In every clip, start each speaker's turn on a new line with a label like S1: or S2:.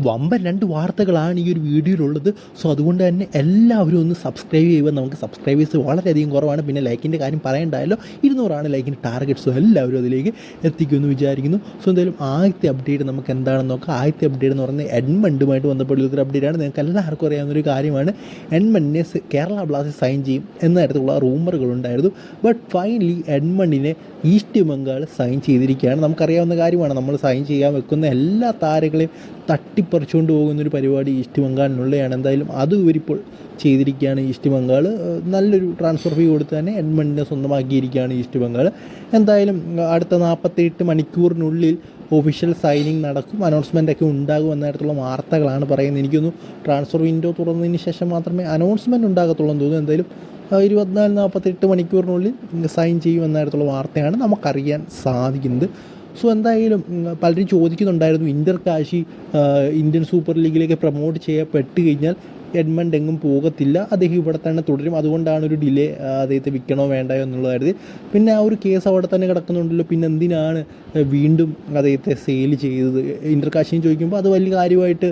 S1: വമ്പൻ രണ്ട് വാർത്തകളാണ് ഈ ഒരു വീഡിയോയിലുള്ളത്. സോ അതുകൊണ്ട് തന്നെ എല്ലാവരും ഒന്ന് സബ്സ്ക്രൈബ് ചെയ്യുക. നമുക്ക് സബ്സ്ക്രൈബേഴ്സ് വളരെയധികം കുറവാണ്. പിന്നെ ലൈക്കിന്റെ കാര്യം പറയണ്ടായല്ലോ. ഇരുന്നൂറാണ് ലൈക്കിന്റെ ടാർഗറ്റ് സോ എല്ലാവരും അതിലേക്ക് എത്തിക്കുമെന്ന് വിചാരിക്കുന്നു. സോ എന്തായാലും ആദ്യത്തെ അപ്ഡേറ്റ് നമുക്ക് എന്താണെന്ന് നോക്കാം. ആദ്യത്തെ അപ്ഡേറ്റ് എന്ന് പറയുന്നത് എഡ്മണ്ടുമായിട്ട് ഒരു അപ്ഡേറ്റ് ആണ്. നിങ്ങൾക്ക് എല്ലാവർക്കും അറിയാവുന്ന ഒരു കാര്യമാണ്. എഡ്മണ്ടിനെ കേരള ബ്ലാസ്റ്റേഴ്സ് സൈൻ ചെയ്യും എന്ന തരത്തിലുള്ള റൂമറുകളുണ്ടായിരുന്നു ബട്ട് ഫൈനലി എഡ്മണ്ടിനെ ഈസ്റ്റ് ബംഗാൾ സൈൻ ചെയ്തിരിക്കുകയാണ്. നമുക്കറിയാവുന്ന കാര്യമാണ്. നമ്മൾ സൈൻ ചെയ്യാൻ വെക്കുന്ന എല്ലാ താരങ്ങളെയും തട്ടിപ്പറിച്ചുകൊണ്ട് പോകുന്ന ഒരു പരിപാടി ഈസ്റ്റ് ബംഗാളിനുള്ളതാണ്. എന്തായാലും അത് ഇവരിപ്പോൾ ചെയ്തിരിക്കുകയാണ് ഈസ്റ്റ് ബംഗാൾ നല്ലൊരു ട്രാൻസ്ഫർ ഫീ കൊടുത്ത് തന്നെ എഡ്മണ്ടിനെ സ്വന്തമാക്കിയിരിക്കുകയാണ് ഈസ്റ്റ് ബംഗാൾ എന്തായാലും അടുത്ത നാൽപ്പത്തെട്ട് മണിക്കൂറിനുള്ളിൽ ഒഫീഷ്യൽ സൈനിങ് നടക്കും. അനൗൺസ്മെന്റ് ഒക്കെ ഉണ്ടാകും എന്ന തരത്തിലുള്ള വാർത്തകളാണ് പറയുന്നത്. എനിക്കൊന്നും ട്രാൻസ്ഫർ വിൻഡോ തുറന്നതിന് ശേഷം മാത്രമേ അനൗൺസ്മെന്റ് ഉണ്ടാകത്തുള്ളൂ എന്ന് തോന്നുന്നു. എന്തായാലും ഇരുപത്തിനാല് നാൽപ്പത്തെട്ട് മണിക്കൂറിനുള്ളിൽ സൈൻ ചെയ്യും എന്ന തരത്തിലുള്ള വാർത്തയാണ് നമുക്കറിയാൻ സാധിക്കുന്നത്. സോ എന്തായാലും പലരും ചോദിക്കുന്നുണ്ടായിരുന്നു ഇന്റർ കാശി ഇന്ത്യൻ സൂപ്പർ ലീഗിലേക്ക് പ്രൊമോട്ട് ചെയ്യപ്പെട്ട് കഴിഞ്ഞാൽ എഡ്മണ്ട് എങ്ങും പോകത്തില്ല. അദ്ദേഹം ഇവിടെ തന്നെ തുടരും. അതുകൊണ്ടാണ് ഒരു ഡിലേ അദ്ദേഹത്തെ വിൽക്കണോ വേണ്ടയോ എന്നുള്ളതായിരുന്നു പിന്നെ ആ ഒരു കേസ് അവിടെ തന്നെ കിടക്കുന്നുണ്ടല്ലോ. പിന്നെ എന്തിനാണ് വീണ്ടും അദ്ദേഹത്തെ സെയിൽ ചെയ്തത്? ഇന്റർ കാശിയും ചോദിക്കുമ്പോൾ അത് വലിയ കാര്യമായിട്ട്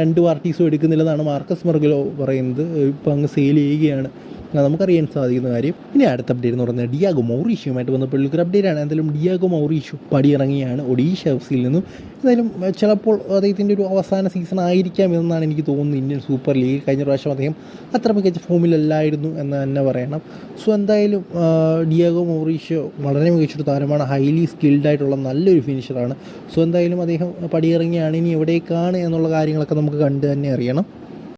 S1: രണ്ട് പാർട്ടീസും എടുക്കുന്നില്ലെന്നാണ് മാർക്കസ് മർഗലോ പറയുന്നത്. ഇപ്പം അങ്ങ് സെയിൽ ചെയ്യുകയാണ്. നമുക്കറിയാൻ സാധിക്കുന്ന കാര്യം ഇനി അടുത്ത അപ്ഡേറ്റ് എന്ന് പറഞ്ഞാൽ ഡിയാഗോ മൗറീഷ്യുമായിട്ട് ബന്ധപ്പെട്ടുള്ള ഒരു അപ്ഡേറ്റ് ആണ്. എന്തായാലും ഡിയാഗോ മൗറീഷ്യു പടിയിറങ്ങിയാണ് ഒഡീഷ എഫ് സിയിൽ നിന്നും. എന്തായാലും ചിലപ്പോൾ അദ്ദേഹത്തിന്റെ ഒരു അവസാന സീസൺ ആയിരിക്കാം എന്നാണ് എനിക്ക് തോന്നുന്നത് ഇന്ത്യൻ സൂപ്പർ ലീഗ് കഴിഞ്ഞ പ്രാവശ്യം അദ്ദേഹം അത്ര മികച്ച ഫോമിലല്ലായിരുന്നു എന്ന് തന്നെ പറയണം. സോ എന്തായാലും ഡിയാഗോ മൗറീഷ്യോ വളരെ മികച്ചൊരു താരമാണ്. ഹൈലി സ്കിൽഡ് ആയിട്ടുള്ള നല്ലൊരു ഫിനിഷറാണ് സോ എന്തായാലും അദ്ദേഹം പടിയിറങ്ങിയാണ്. ഇനി എവിടേക്കാണ് എന്നുള്ള കാര്യങ്ങളൊക്കെ നമുക്ക് കണ്ട് തന്നെ അറിയണം.